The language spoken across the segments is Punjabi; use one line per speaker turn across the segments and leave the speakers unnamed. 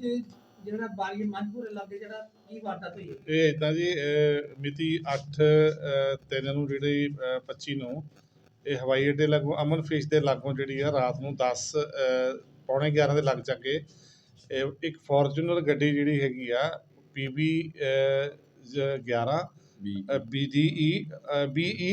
ਦੇ ਜਿਹੜਾ ਬਾਰੀ ਮਨਪੁਰ ਇਲਾਕੇ ਜਿਹੜਾ ਕੀ ਵਾਰਦਾਤ ਹੋਈ ਹੈ?
ਇਹ ਇਦਾਂ ਜੀ ਮਿਤੀ 8 ਤਿੰਨ ਨੂੰ ਜਿਹੜੀ ਅਹ 25 ਨੂੰ ਇਹ ਹਵਾਈ ਅੱਡੇ ਲਾਗੋਂ ਅਮਨ ਫਿਸ਼ ਦੇ ਲਾਗੋਂ ਜਿਹੜੀ ਆ ਰਾਤ ਨੂੰ 10 ਅਹ ਪੌਣੇ 11 ਦੇ ਲੱਗ ਚੱਕੇ ਇਹ ਇੱਕ ਫੋਰਚੂਨਰ ਗੱਡੀ ਜਿਹੜੀ ਹੈਗੀ ਆ PB 11 BDE BE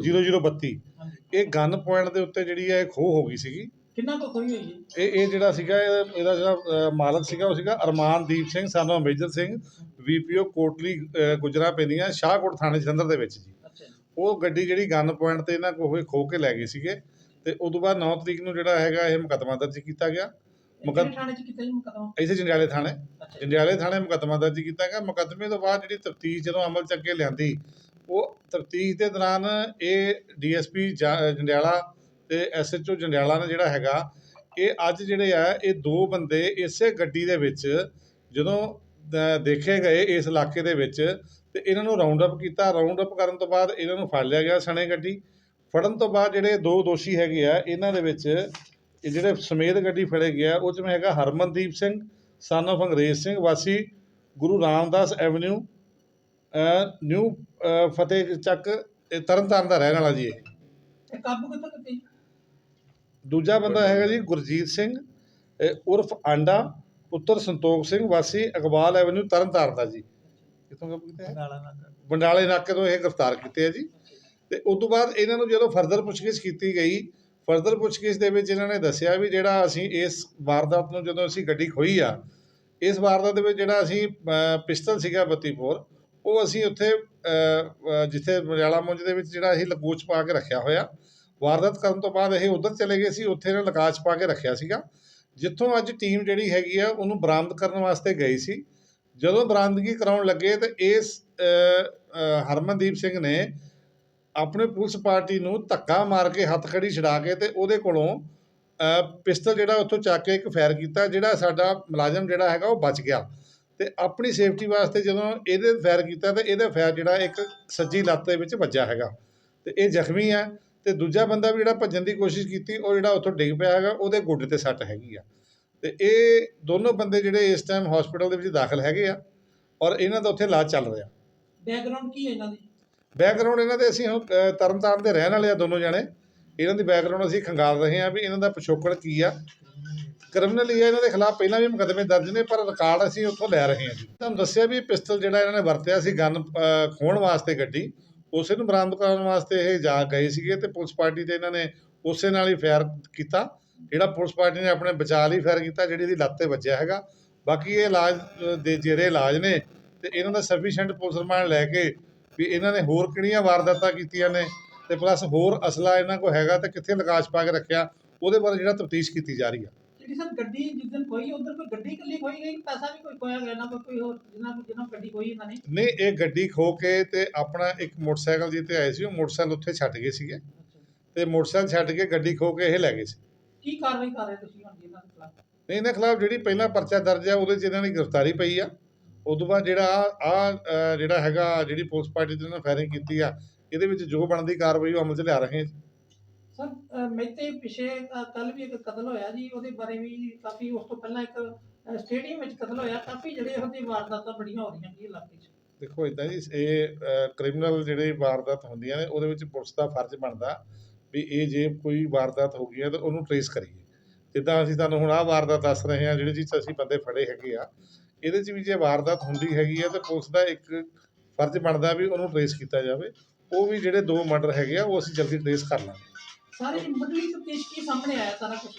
0032
ਹਾਂਜੀ।
ਇਹ ਗਨ ਪੁਆਇੰਟ ਦੇ ਉੱਤੇ ਜਿਹੜੀ ਹੈ ਖੋ ਹੋ ਗਈ ਸੀਗੀ।
ਕਿੰਨਾ ਕੁ ਖੋਈ ਹੋਈ ਹੈ?
ਇਹ ਇਹ ਜਿਹੜਾ ਸੀਗਾ ਇਹ- ਇਹਦਾ ਜਿਹੜਾ ਮਾਲਕ ਸੀਗਾ ਉਹ ਸੀਗਾ ਅਰਮਾਨਦੀਪ ਸਿੰਘ ਸਾਨੂੰ ਮੇਜਰ ਸਿੰਘ ਵੀਪੀਓ ਕੋਟਲੀ ਅਹ, ਗੁਜਰਾ ਪੈਂਦੀਆਂ ਸ਼ਾਹਕੋਟ ਥਾਣੇ ਜਲੰਧਰ ਦੇ ਵਿੱਚ ਜੀ।
ਅੱਛਾ ਜੀ।
ਉਹ ਗੱਡੀ ਜਿਹੜੀ ਗਨ ਪੁਆਇੰਟ ਤੇ ਇਹਨਾਂ ਕੋਲ ਖੋ ਕੇ ਲੈ ਗਏ ਸੀਗੇ ਤੇ ਉਸ ਤੋਂ ਬਾਅਦ 9 ਤਰੀਕ ਨੂੰ ਜਿਹੜਾ ਹੈਗਾ ਇਹ ਮੁਕੱਦਮਾ ਦਰਜ ਕੀਤਾ ਗਿਆ।
ਇਹ
ਮੁਕੱਦ-
ਕਿਹੜੇ ਥਾਣੇ ਚ ਕੀਤਾ ਜੀ ਮੁਕਦਮਾ?
ਇਸੇ ਜੰਡਿਆਲੇ ਥਾਣੇ।
ਅੱਛਾ ਜੀ।
ਜੰਡਿਆਲੇ ਥਾਣੇ ਮੁਕੱਦਮਾ ਦਰਜ ਕੀਤਾ ਗਿਆ। ਮੁਕੱਦਮੇ ਤੋਂ ਬਾਅਦ ਜਿਹੜੀ ਤਫਤੀਸ਼ ਜਦੋਂ ਅਮਲ ਚ ਅੱਗੇ ਲਿਆਂਦੀ ਉਹ ਤਫਤੀਸ਼ ਦੇ ਦੌਰਾਨ ਇਹ ਡੀਐਸਪੀ ਜੰਡਿਆਲਾ ਤੇ ਐਸਐਚਓ ਜੰਡਿਆਲਾ ਨੇ ਜਿਹੜਾ ਹੈਗਾ, ਇਹ ਅੱਜ ਜਿਹੜੇ ਆ, ਇਹ ਦੋ ਬੰਦੇ ਇਸੇ ਗੱਡੀ ਦੇ ਵਿੱਚ ਜਦੋਂ ਦੇਖੇ ਗਏ ਇਸ ਇਲਾਕੇ ਦੇ ਵਿੱਚ, ਤੇ ਇਹਨਾਂ ਨੂੰ ਰਾਉਂਡ ਅਪ ਕੀਤਾ। ਰਾਉਂਡ ਅਪ ਕਰਨ ਤੋਂ ਬਾਅਦ ਇਹਨਾਂ ਨੂੰ ਫੜ ਲਿਆ ਗਿਆ ਸਣੇ ਗੱਡੀ। ਫੜਨ ਤੋਂ ਬਾਅਦ ਜਿਹੜੇ ਦੋ ਦੋਸ਼ੀ ਹੈਗੇ ਆ, ਇਹਨਾਂ ਦੇ ਵਿੱਚ ਇਹ ਜਿਹੜੇ ਸਮੇਤ ਗੱਡੀ ਫੜੇ ਗਿਆ ਉਹ 'ਚ ਮੈਂ ਹੈਗਾ ਹਰਮਨਦੀਪ ਸਿੰਘ ਸਨ of ਅੰਗਰੇਜ਼ ਸਿੰਘ ਵਾਸੀ, ਗੁਰੂ ਰਾਮਦਾਸ ਐਵਨਿਊ ਨਿਊ ਫਤਿਹ ਚੱਕ ਇਹ ਤਰਨਤਾਰਨ ਦਾ ਰਹਿਣ ਵਾਲਾ ਜੀ ਇਹ
ਕਾਬੂ ਕਿੱਥੋਂ ਕੀਤੀ?
ਦੂਜਾ ਬੰਦਾ ਹੈਗਾ ਜੀ ਗੁਰਜੀਤ ਸਿੰਘ ਉਰਫ ਆਂਡਾ ਪੁੱਤਰ ਸੰਤੋਖ ਸਿੰਘ ਵਾਸੀ ਇਕਬਾਲ ਐਵਨਿਊ ਤਰਨਤਾਰਨ ਦਾ ਜੀ। ਕਿੱਥੋਂ ਕੀਤਾ ਹੈ? ਬੰਡਾਲੇ ਨਾਕੇ ਤੋਂ। ਇਹ ਗ੍ਰਿਫਤਾਰ ਕੀਤੇ ਆ ਜੀ। ਤੇ ਉਸ ਤੋਂ ਬਾਅਦ ਇਹਨਾਂ ਨੂੰ ਜਦੋਂ ਫਰਦਰ ਪੁੱਛਗਿੱਛ ਕੀਤੀ ਗਈ ਫਰਦਰ ਪੁੱਛਗਿੱਛ ਦੇ ਵਿੱਚ ਇਹਨਾਂ ਨੇ ਦੱਸਿਆ ਵੀ ਜਿਹੜਾ ਅਸੀਂ ਇਸ ਵਾਰਦਾਤ ਨੂੰ ਜਦੋਂ ਅਸੀਂ ਗੱਡੀ ਖੋਈ ਆ ਇਸ ਵਾਰਦਾਤ ਦੇ ਵਿੱਚ ਜਿਹੜਾ ਅਸੀਂ ਅ, ਪਿਸਤਲ ਸੀਗਾ 32 ਬੋਰ ਉਹ ਅਸੀਂ ਉੱਥੇ ਜਿੱਥੇ ਮਰਿਆਲਾ ਮੁੰਜ ਦੇ ਵਿੱਚ ਜਿਹੜਾ ਅਸੀਂ ਲਕੋਚ ਪਾ ਕੇ ਰੱਖਿਆ ਹੋਇਆ ਵਾਰਦਾਤ ਕਰਨ ਤੋਂ ਬਾਅਦ ਇਹ ਉਧਰ ਚਲੇ ਗਏ ਸੀ, ਉੱਥੇ ਇਹਨਾਂ ਲਕਾਚ ਪਾ ਕੇ ਰੱਖਿਆ ਸੀਗਾ। ਜਿੱਥੋਂ ਅੱਜ ਟੀਮ ਜਿਹੜੀ ਹੈਗੀ ਆ, ਉਹਨੂੰ ਬਰਾਮਦ ਕਰਨ ਵਾਸਤੇ ਗਈ ਸੀ। ਜਦੋਂ ਬਰਾਮਦਗੀ ਕਰਾਉਣ ਲੱਗੇ ਤੇ ਇਸ ਹਰਮਨਦੀਪ ਸਿੰਘ ਨੇ ਆਪਣੇ ਪੁਲਿਸ ਪਾਰਟੀ ਨੂੰ ਧੱਕਾ ਮਾਰ ਕੇ ਹੱਥ ਖੜੀ ਛਡਾ ਕੇ ਤੇ ਉਹਦੇ ਕੋਲੋਂ ਪਿਸਤਲ ਜਿਹੜਾ ਉੱਥੋਂ ਚੱਕ ਕੇ ਇੱਕ ਫਾਇਰ ਕੀਤਾ, ਜਿਹੜਾ ਸਾਡਾ ਮੁਲਾਜ਼ਮ ਜਿਹੜਾ ਹੈਗਾ ਉਹ ਬਚ ਗਿਆ। ਤੇ ਆਪਣੀ ਸੇਫਟੀ ਵਾਸਤੇ ਜਦੋਂ ਇਹਦੇ ਫਾਇਰ ਕੀਤਾ ਤੇ ਇਹਦਾ ਫਾਇਰ ਜਿਹੜਾ ਇੱਕ ਸੱਜੀ ਲੱਤ ਦੇ ਵਿੱਚ ਵੱਜਾ ਹੈਗਾ। ਤੇ ਇਹ ਜ਼ਖਮੀ ਹੈ ਤੇ ਦੂਜਾ ਬੰਦਾ ਵੀ ਜਿਹੜਾ ਭੱਜਣ ਦੀ ਕੋਸ਼ਿਸ਼ ਕੀਤੀ ਉਹ ਜਿਹੜਾ ਉੱਥੋਂ ਡਿੱਗ ਪਿਆ ਹੈਗਾ ਉਹਦੇ ਗੋਡੇ ਤੇ ਸੱਟ ਹੈਗੀ ਆ। ਤੇ ਇਹ ਦੋਨੋਂ ਬੰਦੇ ਜਿਹੜੇ ਇਸ ਟਾਈਮ ਹਸਪੀਟਲ ਦੇ ਵਿੱਚ ਦਾਖਲ ਹੈਗੇ ਆ ਔਰ ਇਹਨਾਂ ਦਾ ਉੱਥੇ ਇਲਾਜ ਚੱਲ ਰਿਹਾ।
ਬੈਕਗ੍ਰਾਉਂਡ ਕੀ ਹੈ ਇਹਨਾਂ ਦੀ?
ਬੈਕਗ੍ਰਾਉਂਡ ਇਹਨਾਂ ਦੇ ਅਸੀਂ ਹੁਣ ਤਰਨਤਾਰਨ ਦੇ ਰਹਿਣ ਵਾਲੇ ਆ ਦੋਨੋਂ ਜਣੇ। ਇਹਨਾਂ ਦੀ ਬੈਕਗ੍ਰਾਉਂਡ ਅਸੀਂ ਖੰਗਾਲ ਰਹੇ ਹਾਂ ਵੀ ਇਹਨਾਂ ਦਾ ਪਿਛੋਕੜ ਕੀ ਆ। ਕ੍ਰਿਮੀਨਲ ਇਹਨਾਂ ਦੇ ਖਿਲਾਫ ਪਹਿਲਾਂ ਵੀ ਮੁਕੱਦਮੇ ਦਰਜ ਨੇ ਪਰ ਰਿਕਾਰਡ ਅਸੀਂ ਉੱਥੋਂ ਲੈ ਰਹੇ ਹਾਂ ਜੀ। ਤੁਹਾਨੂੰ ਦੱਸਿਆ ਵੀ ਪਿਸਤਲ ਜਿਹੜਾ ਇਹਨਾਂ ਨੇ ਵਰਤਿਆ ਸੀ ਗਨ ਖੋਣ ਵਾਸਤੇ ਗੱਡੀ ਉਸੇ ਨੂੰ ਬਰਾਮਦ ਕਰਨ ਵਾਸਤੇ ਇਹ ਜਾ ਗਏ ਸੀਗੇ ਤੇ ਪੁਲਿਸ ਪਾਰਟੀ ਤੇ ਇਹਨਾਂ ਨੇ ਉਸੇ ਨਾਲ ਹੀ ਫਾਇਰ ਕੀਤਾ। ਜਿਹੜਾ ਪੁਲਿਸ ਪਾਰਟੀ ਨੇ ਆਪਣੇ ਬਚਾਅ ਲਈ ਫਾਇਰ ਕੀਤਾ, ਜਿਹੜੀ ਇਹਦੀ ਲੱਤ ਤੇ ਵੱਜਿਆ ਹੈਗਾ। ਬਾਕੀ ਇਹ ਇਲਾਜ ਦੇ ਜਿਹੜੇ ਇਲਾਜ ਨੇ ਤੇ ਇਹਨਾਂ ਦਾ ਸਫੀਸ਼ੀਐਂਟ ਪੁਲਿਸ ਰਿਮਾਂਡ ਲੈ ਕੇ ਵੀ ਇਹਨਾਂ ਨੇ ਹੋਰ ਕਿਹੜੀਆਂ ਵਾਰਦਾਤਾਂ ਕੀਤੀਆਂ ਨੇ ਤੇ ਪਲੱਸ ਹੋਰ ਅਸਲਾ ਇਹਨਾਂ ਕੋਲ ਹੈਗਾ ਤੇ ਕਿੱਥੇ ਲਗਾਸ਼ ਪਾ ਕੇ ਰੱਖਿਆ, ਉਹਦੇ ਬਾਰੇ ਜਿਹੜਾ ਤਫਤੀਸ਼ ਕੀਤੀ ਜਾ ਰਹੀ ਆ।
ਜਿਹੜੀ ਸਰ ਗੱਡੀ ਜਿਸ ਦਿਨ ਖੋਈ ਉਧਰ ਕੋਈ ਗੱਡੀ ਇਕੱਲੀ ਖੋਈ ਗਈ ਪੈਸਾ ਵੀ ਕੋਈ ਖੋਇਆ ਗਿਆ ਨਾ ਕੋਈ ਹੋਰ ਜਿਨ੍ਹਾਂ ਕੋਲ ਜਿਨ੍ਹਾਂ ਕੋਲ ਗੱਡੀ ਖੋਈ ਇਹਨਾਂ ਨੇ।
ਨਹੀਂ ਇਹ ਗੱਡੀ ਖੋ ਕੇ ਤੇ ਆਪਣਾ ਇੱਕ ਮੋਟਰਸਾਈਕਲ ਜਿੱਤੇ ਆਏ ਸੀ ਉਹ ਮੋਟਰਸਾਈਕਲ ਉੱਥੇ ਛੱਡ ਗਏ ਸੀਗੇ। ਤੇ ਮੋਟਰਸਾਈਕਲ ਛੱਡ ਕੇ ਗੱਡੀ ਖੋ ਕੇ ਇਹ ਲੈ ਗਏ ਸੀ।
ਕੀ ਕਾਰਵਾਈ ਕਰ ਰਹੇ ਤੁਸੀਂ ਹੁਣ ਇਹਨਾਂ ਦੇ ਖਿਲਾਫ?
ਨਹੀਂ ਇਹਨਾਂ ਖਿਲਾਫ ਜਿਹੜੀ ਪਹਿਲਾ ਪਰਚਾ ਦਰਜ ਆ ਉਹਦੇ 'ਚ ਇਹਨਾਂ ਦੀ ਗ੍ਰਿਫਤਾਰੀ ਪਈ ਆ। ਉਦੋਂ ਬਾਅਦ ਜਿਹੜਾ ਆ ਜਿਹੜਾ ਹੈਗਾ ਜਿਹੜੀ ਪੁਲਿਸ ਪਾਰਟੀ ਦੇ ਨਾਲ ਫਾਇਰਿੰਗ ਕੀਤੀ ਆ ਇਹਦੇ ਵਿੱਚ ਜੋ ਬਣਦੀ ਕਾਰਵਾਈ ਉਹ ਅਮਲ 'ਚ ਲਿਆ ਰਹੇ ਹਾਂ
ਸਰ ਅ, ਪਿਛੇ ਕੱਲ ਵੀ ਇੱਕ ਕਤਲ ਹੋਇਆ ਜੀ ਉਹਦੇ ਬਾਰੇ ਵੀ ਕਾਫੀ ਉਸ ਤੋਂ ਪਹਿਲਾਂ ਇੱਕ ਸਟੇਡੀਅਮ ਵਿੱਚ ਕਤਲ ਹੋਇਆ। ਕਾਫੀ ਜਿਹੜੇ ਉਹਦੀ ਵਾਰਦਾਤਾਂ ਬੜੀਆਂ ਹੋ ਰਹੀਆਂ ਜੀ ਇਲਾਕੇ 'ਚ।
ਦੇਖੋ ਇਦਾਂ ਜੀ ਇਹ ਕ੍ਰਿਮੀਨਲ ਜਿਹੜੇ ਵਾਰਦਾਤ ਹੁੰਦੀਆਂ ਨੇ ਉਹਦੇ ਵਿੱਚ ਪੁਲਿਸ ਦਾ ਫਰਜ਼ ਬਣਦਾ ਵੀ ਇਹ ਜੇ ਕੋਈ ਵਾਰਦਾਤ ਹੋ ਗਈ ਹੈ ਤਾਂ ਉਹਨੂੰ ਟਰੇਸ ਕਰੀਏ। ਜਿੱਦਾਂ ਅਸੀਂ ਤੁਹਾਨੂੰ ਹੁਣ ਆਹ ਵਾਰਦਾਤ ਦੱਸ ਰਹੇ ਹਾਂ ਜਿਹੜੇ ਚੀਜ਼ ਅਸੀਂ ਬੰਦੇ ਫੜੇ ਹੈਗੇ ਆ ਇਹਦੇ 'ਚ ਵੀ ਜੇ ਵਾਰਦਾਤ ਹੁੰਦੀ ਹੈਗੀ ਆ ਤਾਂ ਪੁਲਿਸ ਦਾ ਇੱਕ ਫਰਜ਼ ਬਣਦਾ ਵੀ ਉਹਨੂੰ ਟਰੇਸ ਕੀਤਾ ਜਾਵੇ। ਉਹ ਵੀ ਜਿਹੜੇ ਦੋ ਮਰਡਰ ਹੈਗੇ ਆ ਉਹ ਅਸੀਂ ਜਲਦੀ ਟਰੇਸ ਕਰ ਲਾਂਗੇ।
ਸਾਰੇ ਜੀ ਮੁੱਢਲੀ ਤਫਤੀਸ਼ ਕੀ ਸਾਹਮਣੇ ਆਇਆ ਸਾਰਾ ਕੁਝ